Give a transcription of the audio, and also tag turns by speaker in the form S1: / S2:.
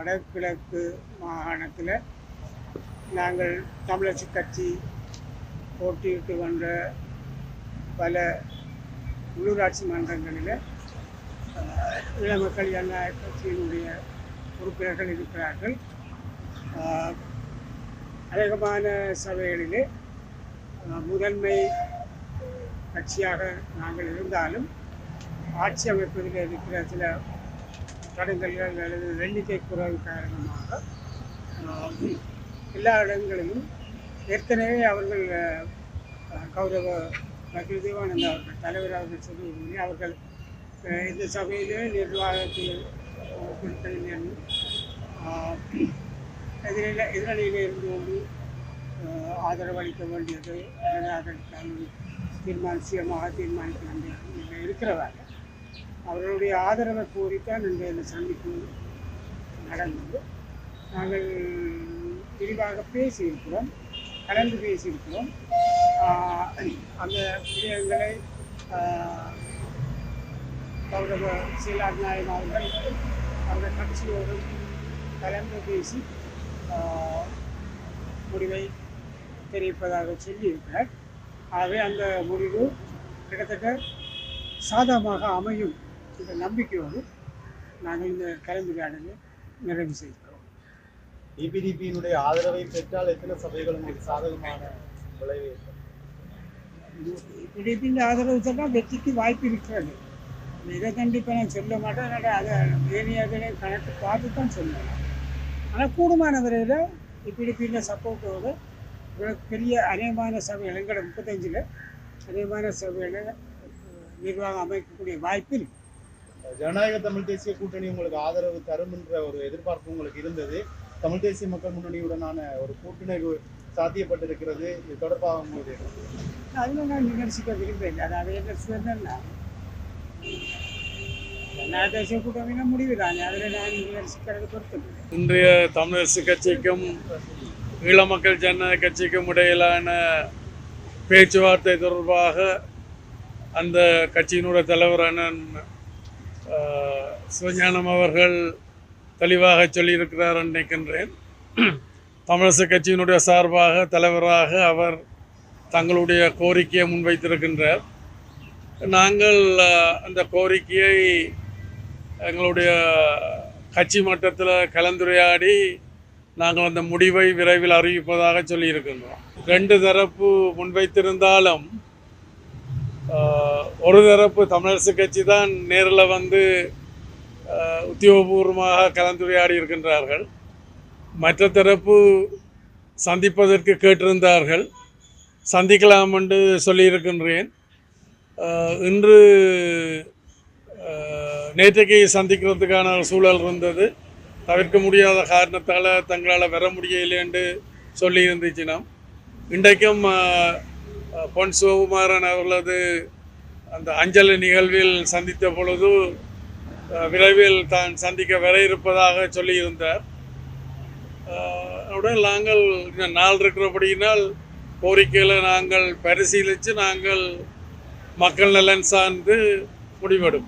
S1: வடகிழக்கு மாகாணத்தில் நாங்கள் தமிழரசு கட்சி போட்டியிட்டு வந்த பல உள்ளூராட்சி மன்றங்களில் அஹ், இளமக்கள் ஜனநாயக கட்சியினுடைய உறுப்பினர்கள் இருக்கிறார்கள். அநேகமான சபைகளிலே முதன்மை கட்சியாக நாங்கள் இருந்தாலும் ஆட்சி அமைப்பதில் இருக்கிற சில தடங்கல்கள் அல்லது எண்ணிக்கை குறைவு காரணமாக எல்லா இடங்களிலும் ஏற்கனவே அவர்கள் கௌரவ வக்கீல் தேவானந்த அவர்கள் தலைவர் அவர்கள் சொல்லி அவர்கள் இந்த சபையிலே நிர்வாகத்தில் எதிரில் எதிரணியில் இருந்து கொண்டு ஆஹ், ஆதரவளிக்க வேண்டியது அதற்கான அதற்கு தீர்மானிக்க வேண்டியது இருக்கிறவர்கள். அவர்களுடைய ஆதரவை கோரித்தான் இந்த இந்த சந்திப்பு நடந்தது. நாங்கள் விரிவாக பேசியிருக்கிறோம் கலந்து பேசியிருக்கிறோம். அந்த விஷயங்களை கௌரவ சீலார் அவர்கள் அந்த கட்சியோடு கலந்து பேசி முடிவை தெரிவிப்பதாக சொல்லியிருக்கிறார். ஆகவே அந்த முடிவு கிட்டத்தட்ட சாதகமாக அமையும். என்ற நம்பிக்கையோடு நாங்கள் இந்த கலந்துரையாடலை நிறைவு செய்கிறோம்
S2: டிபிடிபியினுடைய ஆதரவை பெற்றால் எத்தனை சபைகள் உங்களுக்கு சாதகமான விளைவு ஏற்படும்?
S1: பிடிப்பின் ஆதரவு சொன்னால் வெற்றிக்கு வாய்ப்பு இருக்கிறது. இதை கண்டிப்பாக நான் சொல்ல மாட்டேன். அதை வேணியர்களை கணக்கு பார்த்து தான் சொல்லலாம் ஆனால் கூடுமான வரையில் பிடிப்பின் சப்போர்ட்டோடு பெரிய அநேகமான சபைகள் எங்களோட முப்பத்தஞ்சில் அநேகமான சபைகளை நிர்வாகம் அமைக்கக்கூடிய வாய்ப்பு இருக்கு.
S2: ஜனநாயக தமிழ் தேசிய கூட்டணி உங்களுக்கு ஆதரவு தரும் என்ற ஒரு எதிர்பார்ப்பு உங்களுக்கு இருந்தது. தமிழ் தேசிய மக்கள் முன்னணியுடனான ஒரு கூட்டணி சாத்தியப்பட்டிருக்கிறது. இது தொடர்பாக உங்களுக்கு
S1: அதில் நான் விமர்சிக்க விரும்பவில்லை அதாவது சொன்னா ஜனநாயக தேசிய கூட்டணியின முடிவு தானே அதில் நான் விமர்சிக்கிறது பொறுத்தது
S3: இன்றைய தமிழரசு கட்சிக்கும் ஈழ மக்கள் ஜனநாயக கட்சிக்கும் இடையிலான பேச்சுவார்த்தை தொடர்பாக அந்த கட்சியினுடைய தலைவரான சிவஞானம் அவர்கள் தெளிவாக சொல்லியிருக்கிறார் நினைக்கின்றேன் தமிழரசு கட்சியினுடைய சார்பாக தலைவராக அவர் தங்களுடைய கோரிக்கையை முன்வைத்திருக்கின்றார். நாங்கள் அந்த கோரிக்கையை எங்களுடைய கட்சி மட்டத்தில் கலந்துரையாடி நாங்கள் அந்த முடிவை விரைவில் அறிவிப்பதாக சொல்லியிருக்கின்றோம். ரெண்டு தரப்பு முன்வைத்திருந்தாலும் ஒரு தரப்பு தமிழரசு கட்சி தான் நேரில் வந்து உத்தியோகபூர்வமாக கலந்துரையாடி இருக்கின்றார்கள். மற்ற தரப்பு சந்திப்பதற்கு கேட்டிருந்தார்கள். சந்திக்கலாம் என்று சொல்லியிருக்கின்றேன். இன்று நேற்றைக்கு சந்திக்கிறதுக்கான சூழல் இருந்தது. தவிர்க்க முடியாத காரணத்தால் தங்களால் வர முடியலை என்று சொல்லி இன்றைக்கும் பொன் சிவகுமாரன் அவர்களது அந்த அஞ்சலி நிகழ்வில் சந்தித்த பொழுது விரைவில் தான் சந்திக்க வர இருப்பதாக சொல்லியிருந்தார். உடன் நாங்கள் நாள் இருக்கிறபடியினால் கோரிக்கைகளை நாங்கள் பரிசீலித்து நாங்கள் மக்கள் நலன் சார்ந்து முடிவெடுப்போம்.